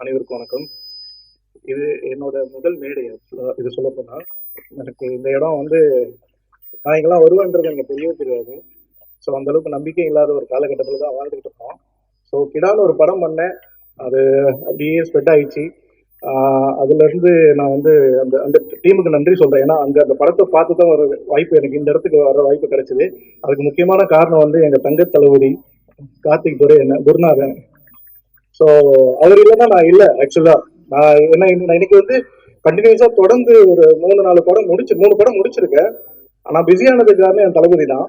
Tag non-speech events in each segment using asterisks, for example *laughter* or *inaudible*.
அனைவருக்கும் வணக்கம். இது என்னோட முதல் மேடை. இது சொல்ல போனா எனக்கு இந்த இடம் வந்து நான் இங்கெல்லாம் வருவேன்றது எனக்கு தெரியவே தெரியாது. ஸோ அந்த அளவுக்கு நம்பிக்கை இல்லாத ஒரு காலகட்டத்தில் தான் வாழ்ந்துகிட்டு இருக்கோம். ஸோ கிடான்னு ஒரு படம் பண்ணேன். அது அப்படியே ஸ்ப்ரெட் ஆயிடுச்சு. அதுல இருந்து நான் வந்து அந்த அந்த டீமுக்கு நன்றி சொல்றேன். ஏன்னா அங்க அந்த படத்தை பார்த்து தான் ஒரு வாய்ப்பு எனக்கு இந்த இடத்துக்கு வர வாய்ப்பு கிடைச்சது. அதுக்கு முக்கியமான காரணம் வந்து எங்க தங்க தளபதி கார்த்திக் துரை என்ன குருநாதன். ஸோ அவர் இல்லைன்னா நான் இல்லை ஆக்சுவலா நான் என்ன இன்னைக்கு வந்து கண்டினியூஸா தொடர்ந்து ஒரு மூணு நாலு படம் முடிச்சு மூணு படம் முடிச்சிருக்கேன். ஆனால் பிஸியானது காரணம் என் தளபதி தான்.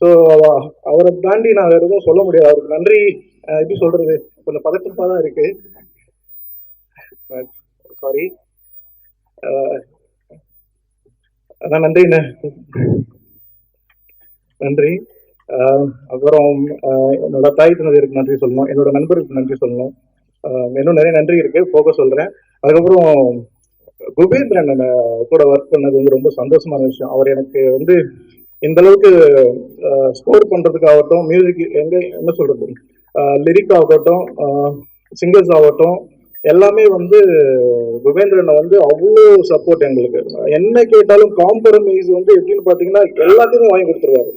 ஸோ அவரை தாண்டி நான் வேற எதுவும் சொல்ல முடியாது. அவருக்கு நன்றி. எப்படி சொல்றது? கொஞ்சம் பதட்டமா தான் இருக்கு. சாரி அதான் நன்றிண்ணே. நன்றி. அப்புறம் என்னோட தாய் தந்தையருக்கு நன்றி சொல்லணும். என்னோட நண்பருக்கு நன்றி சொல்லணும். இன்னும் நிறைய நன்றி இருக்கு போக சொல்றேன். அதுக்கப்புறம் குபேந்திரன் கூட ஒர்க் பண்ணது வந்து ரொம்ப சந்தோஷமான விஷயம். அவர் எனக்கு வந்து இந்த அளவுக்கு ஸ்கோர் பண்றதுக்காகட்டும் மியூசிக் எங்க என்ன சொல்றது? லிரிக் ஆகட்டும் சிங்கர்ஸ் ஆகட்டும் எல்லாமே வந்து குபேந்திரனை வந்து அவ்வளோ சப்போர்ட் எங்களுக்கு. என்ன கேட்டாலும் காம்ப்ரமைஸ் வந்து எப்படின்னு பார்த்தீங்கன்னா எல்லாத்தையுமே வாங்கி கொடுத்துருவாரு.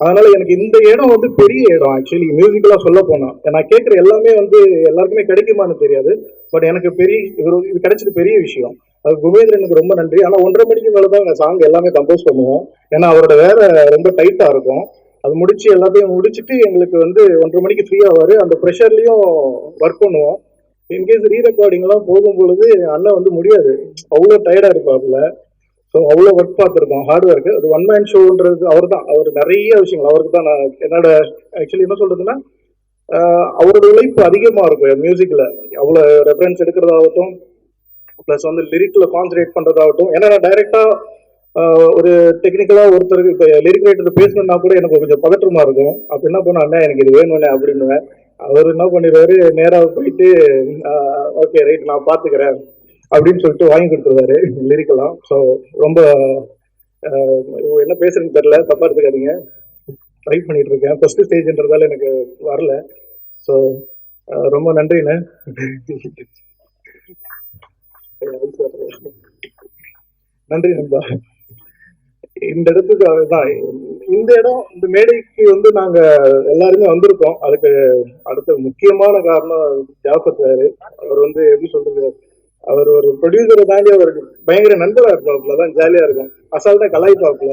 அதனால எனக்கு இந்த இடம் வந்து பெரிய இடம் ஆக்சுவலி மியூசிக்கலா சொல்ல போனா. நான் கேட்குற எல்லாமே வந்து எல்லாருக்குமே கிடைக்குமான்னு தெரியாது. பட் எனக்கு பெரிய இது இது கிடைச்சது பெரிய விஷயம். அது குபேந்திரனுக்கு ரொம்ப நன்றி. ஆனா ஒன்றரை மணிக்கு மேலே தான் சாங் எல்லாமே கம்போஸ் பண்ணுவோம். ஏன்னா அவரோட வேலை ரொம்ப டைட்டா இருக்கும். அது முடிச்சு எல்லாத்தையும் முடிச்சுட்டு எங்களுக்கு வந்து ஒன்றரை மணிக்கு ஃப்ரீ அந்த ப்ரெஷர்லயும் ஒர்க் பண்ணுவோம். இன்கேஸ் ரீ போகும்பொழுது போகும் பொழுது அண்ணன் வந்து முடியாது. அவ்வளோ டயர்டாக இருப்பாப்புல. ஸோ அவ்வளோ ஒர்க் பார்த்துருக்கோம். ஹார்ட் ஒர்க் அது ஒன் மேன் ஷோன்றது அவர் தான் அவர் நிறைய விஷயங்கள். அவருக்கு தான் நான் என்னோட ஆக்சுவலி என்ன சொல்றதுன்னா அவரோட உழைப்பு அதிகமாக இருக்கும். மியூசிக்கில் அவ்வளோ ரெஃபரன்ஸ் எடுக்கிறதாகட்டும் ப்ளஸ் வந்து லிரிக்கில் கான்சன்ட்ரேட் பண்ணுறதாகட்டும் ஏன்னா நான் டைரெக்டாக ஒரு டெக்னிக்கலாக ஒருத்தருக்கு இப்போ லிரிக் ரைட்டர் பேசணும்னா கூட எனக்கு கொஞ்சம் பதற்றமாக இருக்கும். அப்போ என்ன பண்ண அண்ணா எனக்கு இது வேணும்னே அப்படின்னுவேன். அவர் என்ன பண்ணிடுவாரு? நேராக போயிட்டு ஓகே ரைட் நான் பார்த்துக்கிறேன் அப்படின்னு சொல்லிட்டு வாங்கி கொடுத்துருவாரு லிரிக்கலாம் ஸோ ரொம்ப என்ன பேசுறதுன்னு தெரியல. தப்பா எடுத்துக்காதீங்க. ட்ரை பண்ணிட்டு இருக்கேன். ஃபர்ஸ்ட் ஸ்டேஜ்ன்றதால எனக்கு வரல. ஸோ ரொம்ப நன்றிண்ணே. நன்றி நண்பா. இந்த இடத்துக்கு அதுதான் இந்த இடம் இந்த மேடைக்கு வந்து நாங்க எல்லாருமே வந்திருக்கோம். அதுக்கு அடுத்த முக்கியமான காரணம் ஜாஃபர் சார். அவர் வந்து எப்படி சொல்றது அவர் ஒரு ப்ரொடியூசரை தாண்டி அவருக்கு பயங்கர நண்பராக இருப்பாப்புல தான் ஜாலியாக இருக்கும். அசால்ட்டாக கலாய்ப்பாப்புல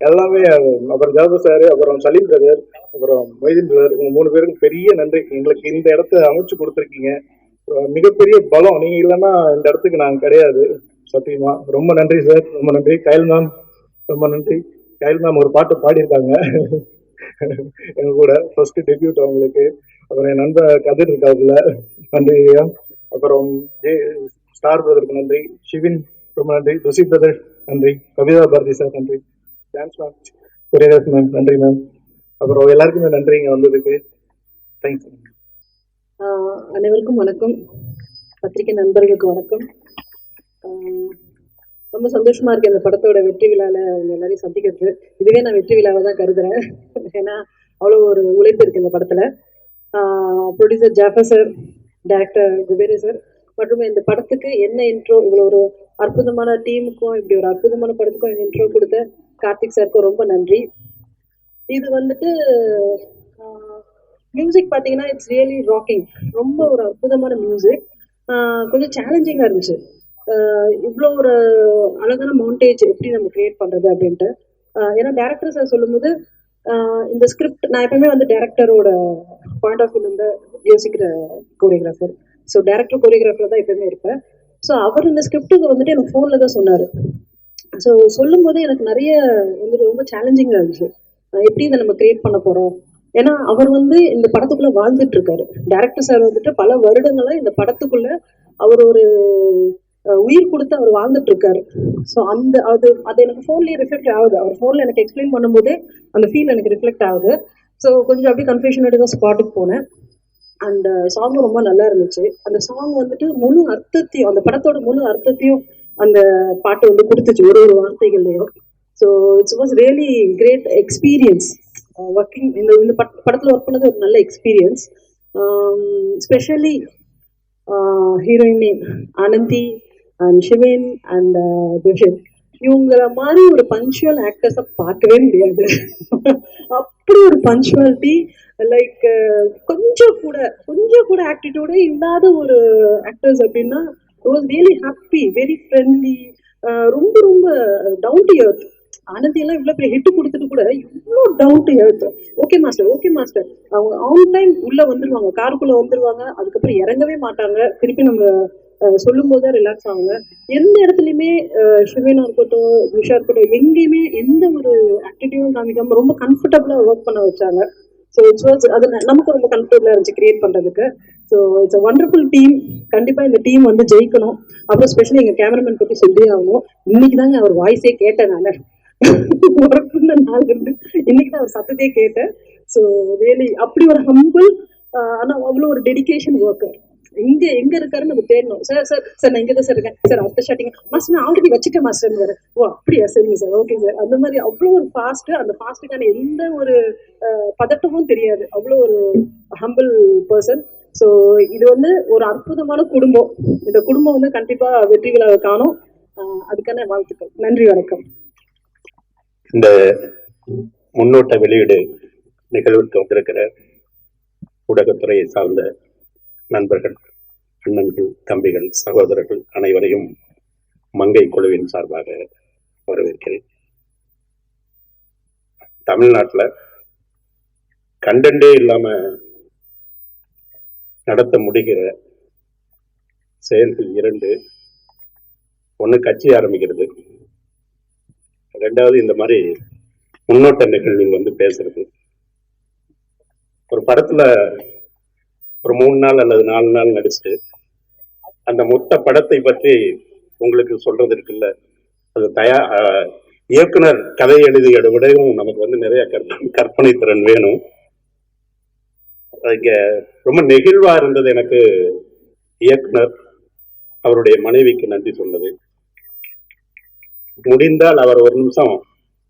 எல்லாமே அப்புறம் ஜாபர் சார் அப்புறம் சலீம் பிரதர் அப்புறம் மொய்தீன் பிரதர் இவங்க மூணு பேருக்கும் பெரிய நன்றி. எங்களுக்கு இந்த இடத்த அமைச்சு கொடுத்துருக்கீங்க. மிகப்பெரிய பலம். நீங்க இல்லைன்னா இந்த இடத்துக்கு நாங்கள் கிடையாது. சத்தியமா. ரொம்ப நன்றி சார் ரொம்ப நன்றி. கயல் மேம் ரொம்ப நன்றி. கயல் மேம் ஒரு பாட்டு பாடியிருக்காங்க. எங்க கூட. ஃபர்ஸ்ட் டெபியூட் அவங்களுக்கு. அப்புறம் என் நண்பர் கதிர் இருக்காப்புல. நன்றி ஐயா. அப்புறம் ஸ்டார் பிரதருக்கு நன்றி சிவின் ரொம்ப நன்றி ருசி பிரதர் நன்றி கவிதா பாரதி சார் நன்றி டான்ஸ் மேம் கொரியோகிராஃபி மேம் நன்றி மேம். அப்புறம் எல்லாருக்குமே நன்றி இங்க வந்ததுக்கு. தேங்க்ஸ் அனைவருக்கும் வணக்கம். பத்திரிகை நண்பர்களுக்கு வணக்கம். ரொம்ப சந்தோஷமா இருக்கு இந்த படத்தோட வெற்றி விழால அவங்க எல்லாரையும் சந்திக்கிறது. இதுவே நான் வெற்றி விழாவை தான் கருதுறேன். ஏன்னா அவ்வளோ ஒரு உழைப்பு இருக்கு இந்த படத்துல. Producer Jafar sir director Kuberi sir மற்றும் இந்த படத்துக்கு என்ன இன்ட்ரோ இவ்வளோ ஒரு அற்புதமான டீமுக்கும் இப்படி ஒரு அற்புதமான படத்துக்கும் இன்ட்ரோ கொடுத்த கார்த்திக் சாருக்கும் ரொம்ப நன்றி. இது வந்துட்டு மியூசிக் பார்த்தீங்கன்னா இட்ஸ் ரியலி ராக்கிங் ரொம்ப ஒரு அற்புதமான மியூசிக் கொஞ்சம் சேலஞ்சிங்காக இருந்துச்சு. இவ்வளோ ஒரு அழகான மவுண்டேஜ் எப்படி நம்ம கிரியேட் பண்ணுறது அப்படின்ட்டு. ஏன்னா டேரக்டர் சார் சொல்லும்போது இந்த ஸ்கிரிப்ட் நான் எப்பவுமே வந்து டேரக்டரோட பாயிண்ட் ஆஃப் வியூலேருந்து யோசிக்கிற கோரியோகிராஃபர் ஸோ டேரக்டர் கோரியோகிராஃபர் தான் எப்பவுமே இருப்பேன். ஸோ அவர் இந்த ஸ்கிரிப்டுக்கு வந்துட்டு எனக்கு ஃபோனில் தான் சொன்னார். ஸோ சொல்லும்போது எனக்கு நிறைய வந்து ரொம்ப சேலஞ்சிங்காக இருந்துச்சு. எப்படி இதை நம்ம கிரியேட் பண்ண போகிறோம் ஏன்னா அவர் வந்து இந்த படத்துக்குள்ளே வாழ்ந்துட்டு இருக்காரு. டேரக்டர் சார் வந்துட்டு பல வருடங்களாக இந்த படத்துக்குள்ளே அவர் ஒரு உயிர் கொடுத்து அவர் வாழ்ந்துட்டு இருக்காரு. ஸோ அந்த அது அது எனக்கு ஃபோன்லேயே ரிஃப்ளெக்ட் ஆகுது. அவர் ஃபோனில் எனக்கு எக்ஸ்பிளைன் பண்ணும்போதே அந்த ஃபீல் எனக்கு ரிஃப்ளெக்ட் ஆகுது. ஸோ கொஞ்சம் அப்படியே கன்ஃபியூஷன் தான் ஸ்பாட்டுக்கு போனேன். அந்த சாங் ரொம்ப நல்லா இருந்துச்சு. அந்த சாங் வந்துட்டு முழு அர்த்தத்தையும் அந்த படத்தோட முழு அர்த்தத்தையும் அந்த பாட்டு வந்து கொடுத்துச்சு ஒரு ஒரு வார்த்தைகள்லையும். So it's was really great experience working இந்த இந்த பட் படத்தில் ஒர்க் பண்ணது ஒரு நல்ல experience specially heroine Anandhi and Sivan and Dushan இவங்கள மாதிரி ஒரு பஞ்சுவல் ஆக்டர்ஸை பார்க்கவே முடியாது. *laughs* அப்படி ஒரு பஞ்சுவாலிட்டி லைக் கொஞ்சம் கூட கொஞ்சம் கூட ஆட்டிடியூடே இல்லாத ஒரு ஆக்டர்ஸ் அப்படின்னா was really happy very friendly ரொம்ப ரொம்ப டவுன் டு எர்த் ஆனந்தி எல்லாம் இவ்வளவு பெரிய ஹிட் கொடுத்துட்டு கூட இவ்வளோ down to earth okay master okay master அவங்க ஆன் டைம் உள்ள வந்துருவாங்க காருக்குள்ள வந்துருவாங்க அதுக்கப்புறம் இறங்கவே மாட்டாங்க. திருப்பி நம்ம சொல்லும் போது ரிலாக்ஸ் ஆகுங்க எந்த இடத்துலையுமே ஷிவேனா சிவனா இருக்கட்டும் விஷா இருக்கட்டும் எங்கேயுமே எந்த ஒரு ஆக்டிவிட்டியும் காமிக்காம ரொம்ப கம்ஃபர்டபுளாக ஒர்க் பண்ண வச்சாங்க. ஸோ இட்ஸ் வாஸ் அது நமக்கு ரொம்ப கம்ஃபர்டபுளாக இருந்துச்சு கிரியேட் பண்ணுறதுக்கு so it's a wonderful team கண்டிப்பாக இந்த டீம் வந்து ஜெயிக்கணும். அப்புறம் ஸ்பெஷலி எங்கள் கேமராமேன் பற்றி சொல்லியே ஆகணும். இன்னைக்கு தாங்க அவர் வாய்ஸே கேட்டேன் நான் ஒர்க் பண்ண நாள் இருந்து இன்னைக்கு தான் அவர் சத்தத்தையே கேட்டேன். ஸோ வேலி அப்படி ஒரு ஹம்பிள் ஆனால் அவ்வளோ ஒரு டெடிகேஷன் ஒர்க்கர் எங்க எங்க இருக்காருன்னு நம்ம தேடணும். சார் சார் சார் நான் இங்கதான் சார் இருக்கேன். சார் அடுத்த ஷாட்டிங் மாஸ்டர் நான் ஆல்ரெடி வச்சுட்டேன் மாஸ்டர் வேற. ஓ அப்படியா? சரிங்க சார். Okay sir. அந்த மாதிரி அவ்வளோ ஒரு ஃபாஸ்ட் அந்த ஃபாஸ்ட்டுக்கான எந்த ஒரு பதட்டமும் தெரியாது. அவ்வளோ ஒரு ஹம்பிள் பர்சன் ஸோ இது வந்து ஒரு அற்புதமான குடும்பம். இந்த குடும்பம் வந்து கண்டிப்பா வெற்றி விழாவை காணும். அதுக்கான வாழ்த்துக்கள். நன்றி வணக்கம். இந்த முன்னோட்ட வெளியீடு நிகழ்வுக்கு வந்திருக்கிற ஊடகத்துறையை சார்ந்த நண்பர்கள் அண்ணன்கள் தம்பிகள் சகோதரர்கள் அனைவரையும் மங்கை குழுவின் சார்பாக வரவேற்கிறேன். தமிழ்நாட்டுல கண்டென்ட்டே இல்லாம நடத்த முடிகிற செயல்கள் இரண்டு. ஒண்ணு கட்சி ஆரம்பிக்கிறது. ரெண்டாவது இந்த மாதிரி முன்னோட்ட நிகழ்வில் வந்து பேசுறது. ஒரு படத்துல ஒரு மூணு நாள் அல்லது நாலு நாள் நடிச்சுட்டு அந்த மொத்த படத்தை பற்றி உங்களுக்கு சொல்றது இருக்குல்ல? அது தயா இயக்குனர் கதை எழுதியதை விடவும் நமக்கு வந்து நிறைய கற்பனை திறன் வேணும். இங்க ரொம்ப நெகிழ்வா இருந்தது எனக்கு இயக்குனர் அவருடைய மனைவிக்கு நன்றி சொன்னது. முடிந்தால் அவர் ஒரு நிமிஷம்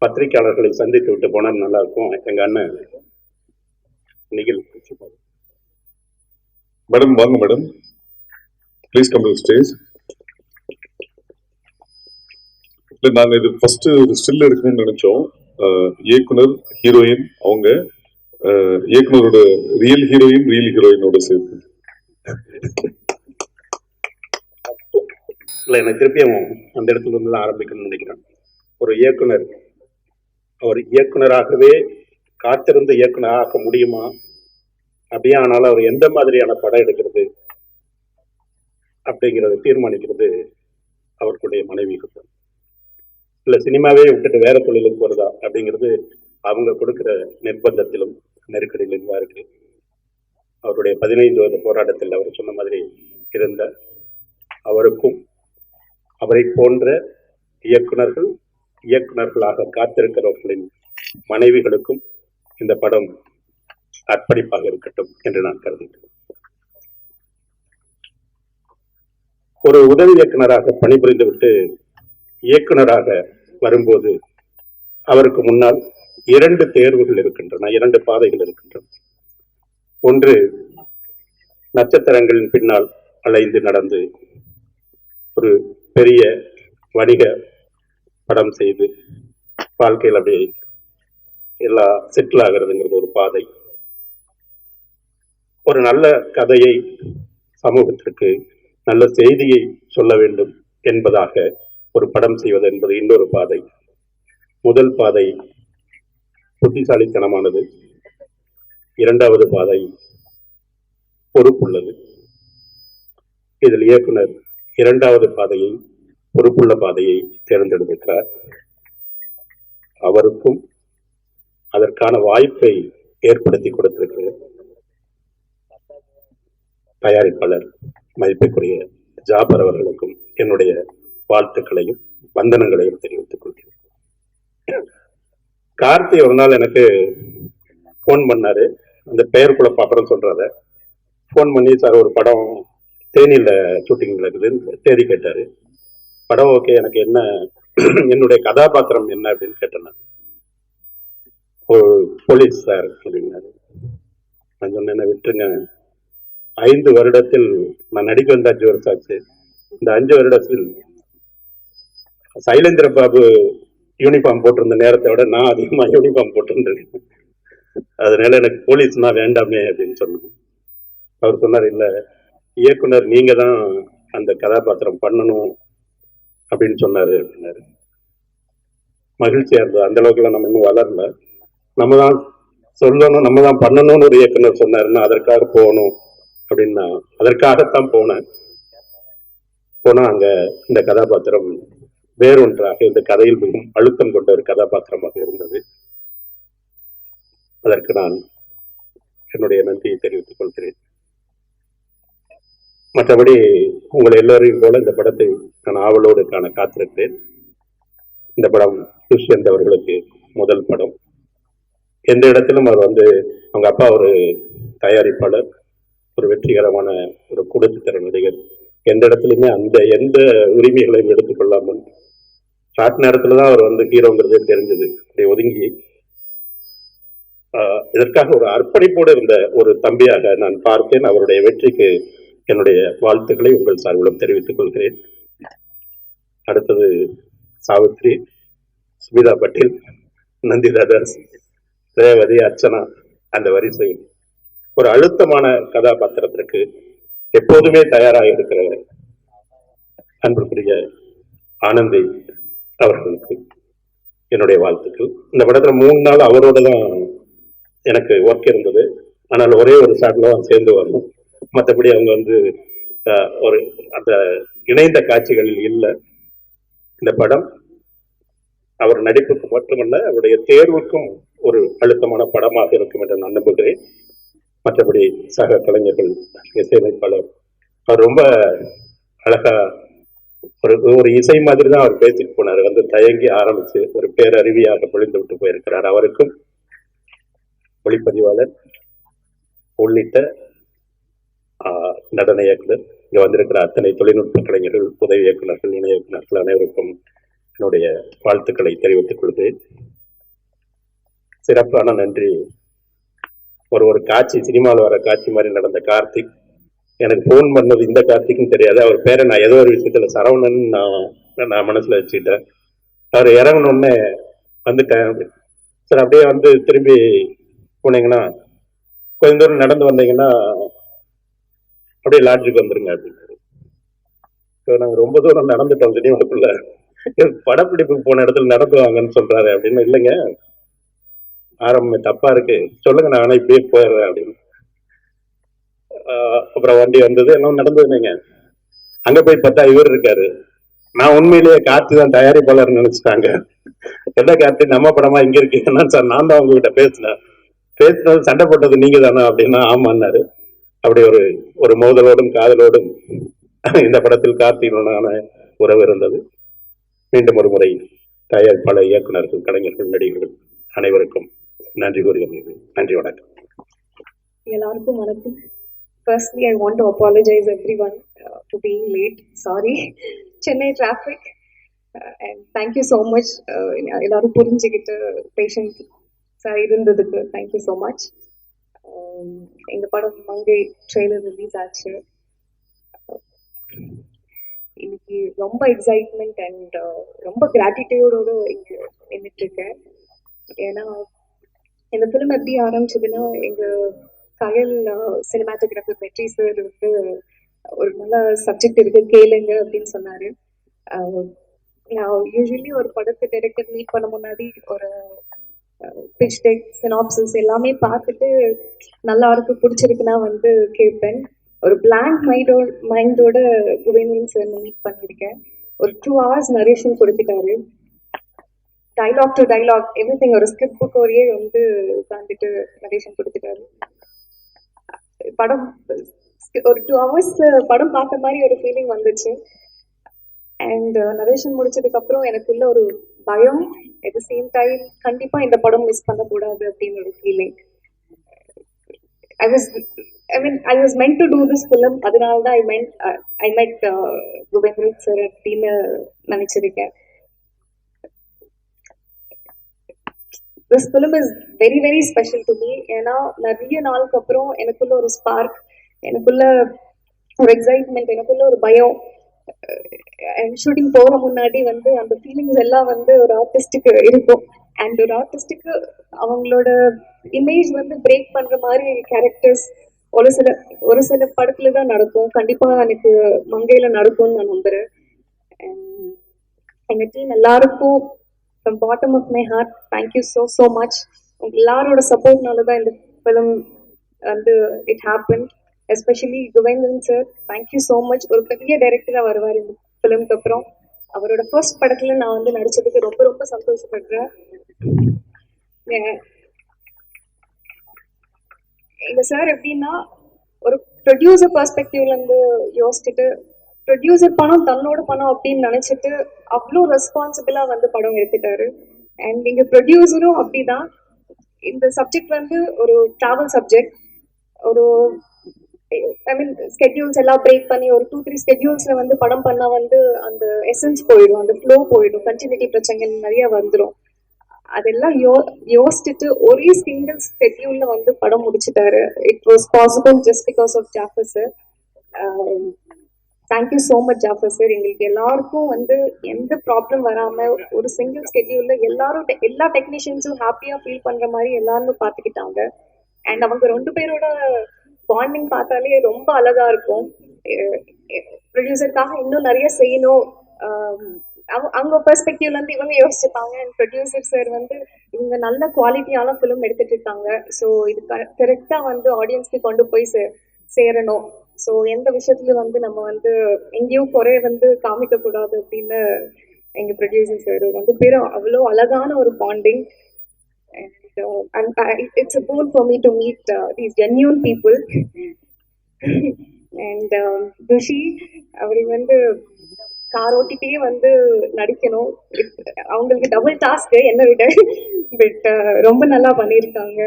பத்திரிகையாளர்களை சந்தித்து விட்டு போனால் நல்லா இருக்கும் எங்க அண்ணன் நிகில் மேடம் வாங்க madam please come to stage இல்லை நாங்கள் இது ஃபர்ஸ்ட் ஒரு ஸ்டில் எடுக்கணும்னு நினைச்சோம். இயக்குனர் ஹீரோயின் அவங்க இயக்குனரோட ரியல் ஹீரோயின் ரியல் ஹீரோயினோட சேர்த்து. இல்லை எனக்கு திருப்பியும் அந்த இடத்துல இருந்து தான் ஆரம்பிக்கணும்னு நினைக்கிறேன். ஒரு இயக்குனர் அவர் இயக்குனராகவே காத்திருந்து இயக்குனராக முடியுமா? அப்படியே ஆனால் அவர் எந்த மாதிரியான படம் எடுக்கிறது அப்படிங்கிறத தீர்மானிக்கிறது அவர்களுடைய மனைவிக்கு தான் இல்லை சினிமாவே விட்டுட்டு வேற தொழிலுக்கு போறதா அப்படிங்கிறது அவங்க கொடுக்குற நிர்பந்தத்திலும் நெருக்கடியிலும் இருக்கு. அவருடைய பதினைந்து வருட போராட்டத்தில் அவர் சொன்ன மாதிரி இருந்த அவருக்கும் அவரை போன்ற இயக்குனர்கள் இயக்குனர்களாக காத்திருக்கிறவர்களின் மனைவிகளுக்கும் இந்த படம் அர்ப்பணிப்பாக இருக்கட்டும் என்று நான் கருதுகிறேன். ஒரு உதவி இயக்குனராக பணிபுரிந்துவிட்டு இயக்குனராக வரும்போது அவருக்கு முன்னால் இரண்டு தேர்வுகள் இருக்கின்றன இரண்டு பாதைகள் இருக்கின்றன. ஒன்று நட்சத்திரங்களின் பின்னால் அலைந்து நடந்து ஒரு பெரிய வணிக படம் செய்து வாழ்க்கையில் அப்படியே எல்லா செட்டில் ஆகிறதுங்கிறது ஒரு பாதை. ஒரு நல்ல கதையை சமூகத்திற்கு நல்ல செய்தியை சொல்ல வேண்டும் என்பதாக ஒரு படம் செய்வது என்பது இன்னொரு பாதை. முதல் பாதை புத்திசாலித்தனமானது. இரண்டாவது பாதை பொறுப்புள்ளது. இதில் இயக்குனர் இரண்டாவது பாதையை பொறுப்புள்ள பாதையை தேர்ந்தெடுத்திருக்கிறார். அவருக்கும் அதற்கான வாய்ப்பை ஏற்படுத்தி கொடுத்திருக்கிறது. தயாரிப்பாளர் மதிப்புக்குரிய ஜாபர் அவர்களுக்கும் என்னுடைய வாழ்த்துக்களையும் வந்தனங்களையும் தெரிவித்துக் கொள்கிறேன். கார்த்தி ஒரு நாள் எனக்கு ஃபோன் பண்ணாரு. அந்த பெயர் கூட அப்புறம் சொல்றத. ஃபோன் பண்ணி சார் ஒரு படம் தேனியில ஷூட்டிங் நடக்குதுன்னு தேதி கேட்டாரு. படம் ஓகே எனக்கு என்ன *clears throat* என்னுடைய கதாபாத்திரம் என்ன? அப்படின்னு கேட்டேன் ஒரு போலீஸ் சார் அப்படின்னாரு. நான் சொன்னேன் "என்ன விட்டுருங்க ஐந்து வருடத்தில் நான் நடிக்க வந்த அஞ்சு வருஷம் ஆச்சு இந்த அஞ்சு வருடத்தில் சைலேந்திர பாபு யூனிஃபார்ம் போட்டிருந்த நேரத்தை விட நான் அதிகமாக யூனிஃபார்ம் போட்டிருந்தேன். அதனால எனக்கு போலீஸ்னா வேண்டாமே அப்படின்னு சொன்னேன். அவர் சொன்னார் இல்லை இயக்குனர் நீங்க தான் அந்த கதாபாத்திரம் பண்ணணும் அப்படின்னு சொன்னாரு அப்படின்னாரு. மகிழ்ச்சியா இருந்தது. அந்த அளவுக்குலாம் நம்ம இன்னும் வளரல. நம்ம தான் சொல்லணும் நம்ம தான் பண்ணணும்னு ஒரு இயக்குனர் சொன்னாருன்னா அதற்காக போகணும். அப்படின்னா அதற்காகத்தான் போனேன். போனா அங்க இந்த கதாபாத்திரம் வேறொன்றாக இந்த கதையில் மிகவும் அழுத்தம் கொண்ட ஒரு கதாபாத்திரமாக இருந்தது. அதற்கு நான் என்னுடைய நன்றியை தெரிவித்துக் கொள்கிறேன். மற்றபடி உங்கள் எல்லோரையும் போல இந்த படத்தை நான் ஆவலோடு காண காத்திருக்கிறேன். இந்த படம் துஷ்யந்த் அவர்களுக்கு முதல் படம். எந்த இடத்திலும் அவர் வந்து அவங்க அப்பா ஒரு தயாரிப்பாளர். ஒரு வெற்றிகரமான ஒரு குடும்பத்திற நடிகர். எந்த இடத்துலையுமே அந்த எந்த உரிமைகளையும் எடுத்துக்கொள்ளாமல் ஷார்ட் நேரத்துல தான் அவர் வந்து ஹீரோங்கிறதே தெரிஞ்சது. அப்படி ஒதுங்கி இதற்காக ஒரு அர்ப்பணிப்போடு இருந்த ஒரு தம்பியாக நான் பார்த்தேன். அவருடைய வெற்றிக்கு என்னுடைய வாழ்த்துக்களை உங்கள் சார்பிலும் தெரிவித்துக் கொள்கிறேன். அடுத்தது சாவித்ரி சுமிதா பட்டேல் நந்திதா தாஸ் ரேவதி அர்ச்சனா அந்த வரிசை ஒரு அழுத்தமான கதாபாத்திரத்திற்கு எப்போதுமே தயாராக இருக்கிற அன்புக்குரிய ஆனந்தி அவர்களுக்கு என்னுடைய வாழ்த்துக்கள். இந்த படத்துல மூணு நாள் அவரோட தான் எனக்கு ஒர்க் இருந்தது. ஆனால் ஒரே ஒரு ஷாட்ல தான் சேர்ந்து வரணும். மற்றபடி அவங்க வந்து ஒரு அந்த இணைந்த காட்சிகளில் இல்லை. இந்த படம் அவர் நடிப்புக்கு மட்டுமல்ல அவருடைய தேர்வுக்கும் ஒரு அழுத்தமான படமாக இருக்கும் என்று நான் நம்புகிறேன். மற்றபடி சக கலைஞர்கள் இசையமைப்பாளர் அவர் ரொம்ப அழகா ஒரு ஒரு இசை மாதிரி தான் அவர் பேசிட்டு போனார். வந்து தயங்கி ஆரம்பிச்சு ஒரு பேரறிவியாக பொழிந்து விட்டு போயிருக்கிறார் அவருக்கும். ஒளிப்பதிவாளர் உள்ளிட்ட ஆஹ், நடன இயக்குனர் இங்க வந்திருக்கிற அத்தனை தொழில்நுட்ப கலைஞர்கள் உதவி இயக்குநர்கள் இணை இயக்குநர்கள் அனைவருக்கும் என்னுடைய வாழ்த்துக்களை தெரிவித்துக் கொள்கிறேன். சிறப்பான நன்றி. ஒரு ஒரு காட்சி சினிமாவில் வர காட்சி மாதிரி நடந்த கார்த்திக். எனக்கு ஃபோன் பண்ணது இந்த கார்த்திக்னு தெரியாது. அவர் பேரை நான் ஏதோ ஒரு விஷயத்துல சரவணன் நான் நான் மனசில் வச்சுக்கிட்டேன். அவர் இறங்கணுன்னே வந்துட்டேன் சார் அப்படியே வந்து திரும்பி போனீங்கன்னா கொஞ்ச தூரம் நடந்து வந்தீங்கன்னா அப்படியே லாட்ஜுக்கு வந்துருங்க அப்படின்னு ஸோ நாங்கள் ரொம்ப தூரம் நடந்துட்டோம் சினிமாக்குள்ள படப்பிடிப்புக்கு போன இடத்துல நடந்து வாங்கன்னு சொல்றாரு அப்படின்னு. இல்லைங்க. ஆரம்பம் தப்பா இருக்கு. சொல்லுங்க நான் ஆனா இப்படியே போயிடுறேன் அப்படின்னு. ஆஹ் அப்புறம் வண்டி வந்தது எல்லாம் நடந்ததுங்க அங்க போய் பார்த்தா இவர் இருக்காரு. நான் உண்மையிலேயே கார்த்தி தான் தயாரிப்பாளர் நினைச்சிட்டாங்க. என்ன கார்த்தி நம்ம படமா இங்க இருக்கீங்கன்னா சார் நான் தான் உங்ககிட்ட பேசினேன். பேசினது சண்டை போட்டது நீங்க தானே அப்படின்னா ஆமான்னாரு. அப்படி ஒரு ஒரு மோதலோடும் காதலோடும் இந்த படத்தில் கார்த்திகனான உறவு இருந்தது. மீண்டும் ஒரு முறை தயாரிப்பாளர் இயக்குனர்கள் கலைஞர்கள் நடிகர்கள் அனைவருக்கும் நன்றி கூறுகிறேன் நன்றி வணக்கம். எல்லாருக்கும் வணக்கம். Firstly I want to apologise everyone to being late sorry Chennai traffic and thank you so much எல்லாரும் புரிஞ்சுக்கிட்டு பேஷண்ட் சார் இருந்ததுக்கு தேங்க்யூ ஸோ மச் எங்கள் படம் மங்கை ட்ரெய்லர் ரிலீஸ் ஆச்சு. இன்னைக்கு ரொம்ப எக்ஸைட்மெண்ட் அண்ட் uh, ரொம்ப கிராட்டிடியூடோடு இங்கே நின்றுட்டுருக்கேன் ஏன்னா இந்த ஃபிலிம் எப்படி ஆரம்பிச்சதுன்னா எங்க கயல் சினிமாட்டோகிராஃபர் வெற்றி சார் வந்து ஒரு நல்ல சப்ஜெக்ட் இருக்கு கேளுங்க அப்படின்னு சொன்னாரு. நான் யூஸ்வலி ஒரு படத்தை டைரக்டர் மீட் பண்ண முன்னாடி ஒரு பிச் டெக் சினாப்சிஸ் எல்லாமே பார்த்துட்டு நல்லா இருக்கு பிடிச்சிருக்குன்னா வந்து கேட்பேன் ஒரு பிளாங்க் மைண்டோட மைண்டோட குவேந்திரன் சார் மீட் பண்ணியிருக்கேன். ஒரு டூ ஹவர்ஸ் நரேஷன் கொடுத்துட்டாரு. Dialogue to dialogue every thing ஒரு ஸ்கிரிப்ட் புக்கோடையே வந்து உட்காந்துட்டு நரேஷன் கொடுத்துட்டாரு. படம் ஒரு டூ ஹவர்ஸ் படம் பார்த்த மாதிரி ஒரு ஃபீலிங் வந்துச்சு. அண்ட் நரேஷன் uh, முடிச்சதுக்கப்புறம் எனக்குள்ள ஒரு பயம். அட் த சேம் டைம் கண்டிப்பாக இந்த படம் மிஸ் பண்ணக்கூடாது அப்படின்னு ஒரு feeling I was I mean I was meant to do this film அதனால தான் ஐ மென்ட் ஐ மெட் குபேந்திரன் சார் அப்படின்னு நினச்சிருக்கேன். This film is very very special to me ஏன்னா நிறைய நாளுக்கு அப்புறம் எனக்குள்ள ஒரு ஸ்பார்க் எனக்குள்ள ஒரு எக்ஸைட்மெண்ட் எனக்குள்ள ஒரு பயம். ஷூட்டிங் போற முன்னாடி வந்து அந்த ஃபீலிங்ஸ் எல்லாம் வந்து ஒரு ஆர்டிஸ்டுக்கு இருக்கும். அண்ட் ஒரு ஆர்டிஸ்டுக்கு அவங்களோட இமேஜ் வந்து பிரேக் பண்ற மாதிரி கேரக்டர்ஸ் ஒரு சில ஒரு சில படத்துல தான் நடக்கும். கண்டிப்பா எனக்கு மங்கையில நடக்கும்னு நான் நம்புறேன். And எங்க டீம் எல்லாருக்கும் from bottom of my heart thank you so so much உங்கள் எல்லாரோட சப்போர்ட்னால தான் இந்த ஃபிலிம் வந்து it happen especially Kuvendran sir thank you so much ஒரு பெரிய டைரக்டராக வருவார் இந்த ஃபிலிம்க்கு அப்புறம். அவரோட ஃபர்ஸ்ட் படத்தில் நான் வந்து நடிச்சதுக்கு ரொம்ப ரொம்ப சந்தோஷப்படுறேன். ஏ- சார் எப்படின்னா ஒரு ப்ரொடியூசர் பர்ஸ்பெக்டிவ்லேருந்து யோசிச்சுட்டு ப்ரொடியூசர் பணம் தன்னோட பணம் அப்படின்னு நினைச்சிட்டு அவ்வளோ ரெஸ்பான்சிபிளா வந்து படம் எடுத்துட்டாரு. அண்ட் இங்க ப்ரொடியூசரும் அப்படிதான். இந்த சப்ஜெக்ட் வந்து ஒரு டிராவல் சப்ஜெக்ட் ஒரு ஐ மீன் ஸ்கெட்யூல்ஸ் எல்லாம் பிரேக் பண்ணி ஒரு டூ த்ரீ ஸ்கெட்யூல்ஸ்ல வந்து படம் பண்ணா வந்து அந்த எசன்ஸ் போயிடும் அந்த ஃப்ளோ போயிடும் கண்டினியூட்டி பிரச்சனைகள் நிறைய வந்துடும் அதெல்லாம் யோ யோசிச்சுட்டு ஒரே சிங்கிள் ஸ்கெட்யூல்ல வந்து படம் முடிச்சுட்டாரு. It was possible just because of Jafar's thank you so much Jafar sir எங்களுக்கு எல்லாருக்கும் வந்து எந்த ப்ராப்ளம் வராம ஒரு சிங்கிள் ஸ்கெட்யூல்ல எல்லாரும் எல்லா டெக்னீஷியன்ஸும் ஹாப்பியா ஃபீல் பண்ற மாதிரி எல்லாருமே பார்த்துக்கிட்டாங்க. அண்ட் அவங்க ரெண்டு பேரோட பாண்டிங் பார்த்தாலே ரொம்ப அழகா இருக்கும். ப்ரொடியூசருக்காக இன்னும் நிறைய செய்யணும். அவங்க அவங்க பெர்ஸ்பெக்டிவ்ல இருந்து இவங்க யோசிச்சுப்பாங்க. அண்ட் ப்ரொடியூசர் சார் வந்து இவங்க நல்ல குவாலிட்டியான ஃபிலிம் எடுத்துட்டு இருக்காங்க. ஸோ இது கரெக்டா வந்து ஆடியன்ஸ்க்கு கொண்டு போய் சே சேரணும். ஸோ எந்த விஷயத்துலயும் வந்து நம்ம வந்து எங்கேயும் குறைய வந்து காமிக்க கூடாது அப்படின்னு எங்க ப்ரொடியூசர் சார் ரெண்டு பேரும் அவ்வளோ அழகான ஒரு bonding it's uh, and uh, I, it's a boon for me to meet uh, Dushi um, அவருக்கு வந்து கார் ஓட்டிட்டே வந்து நடிக்கணும். அவங்களுக்கு டபுள் டாஸ்க் என்ன விட பட் ரொம்ப நல்லா பண்ணியிருக்காங்க.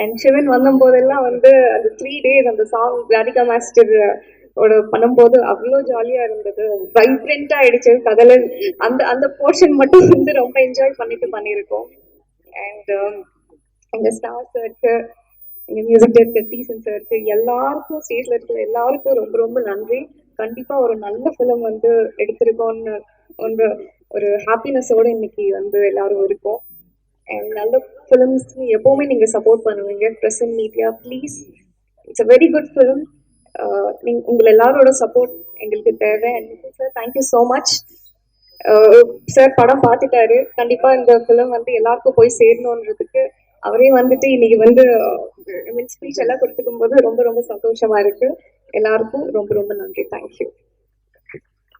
அண்ட் சிவன் வந்தபோதெல்லாம் வந்து அந்த த்ரீ டேஸ் அந்த சாங் ராதிகா மாஸ்டர் ஓட பண்ணும்போது அவ்வளோ ஜாலியா இருந்தது. வைப்ரண்டா ஆயிடுச்சு. கதல அந்த அந்த போர்ஷன் மட்டும் வந்து ரொம்ப என்ஜாய் பண்ணிட்டு பண்ணியிருக்கோம். அண்ட் அந்த ஸ்டார் சாருக்கு எங்கள் மியூசிக் டைரக்டர் டீசன் சாருக்கு எல்லாருக்கும் ஸ்டேஜ்ல இருக்கிற எல்லாருக்கும் ரொம்ப ரொம்ப நன்றி. கண்டிப்பா ஒரு நல்ல ஃபிலிம் வந்து எடுத்திருக்கோம்னு ஒரு ஒரு ஹாப்பினஸோட இன்னைக்கு வந்து எல்லாரும் இருக்கோம். அண்ட் நல்ல ஃபிலிம்ஸ் எப்பவுமே நீங்க சப்போர்ட் பண்ணுவீங்க. Present media please it's a very good film நீங்க உங்களை எல்லாரோட சப்போர்ட் எங்களுக்கு தேவை. Sir thank you so much sir படம் பார்த்துட்டாரு. கண்டிப்பா இந்த ஃபிலிம் வந்து எல்லாருக்கும் போய் சேரணுன்றதுக்கு அவரே வந்துட்டு இன்னைக்கு வந்து uh, மீன் ஸ்பீச் எல்லாம் கொடுத்துக்கும் போது ரொம்ப ரொம்ப சந்தோஷமா இருக்கு. எல்லாருக்கும் ரொம்ப ரொம்ப நன்றி. தேங்க்யூ